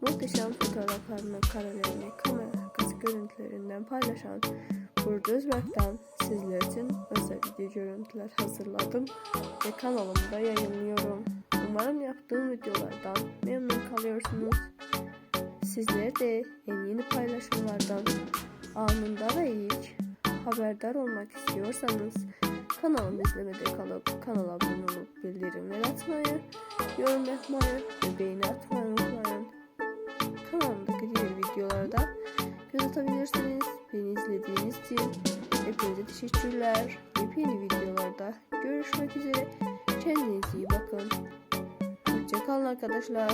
muhteşem fotoğraflarını, karelerini, kamera arkası görüntülerinden paylaşan Burcu Özberk'ten sizler için özel video görüntüler hazırladım ve kanalımda yayınlıyorum. Umarım yaptığım videolardan memnun kalıyorsunuz. Sizler de en yeni paylaşımlardan anında ve ilk haberdar olmak istiyorsanız kanalımı izlemede kalıp kanala abone olup bildirimler atmayı, yorum yapmayı ve beğeni atmayı. Kanalımdaki diğer videolarda göz atabilirsiniz. Beni izlediğiniz için hepinize teşekkürler. Yepyeni videolarda görüşmek üzere. Kendinize iyi bakın. Hoşçakalın arkadaşlar.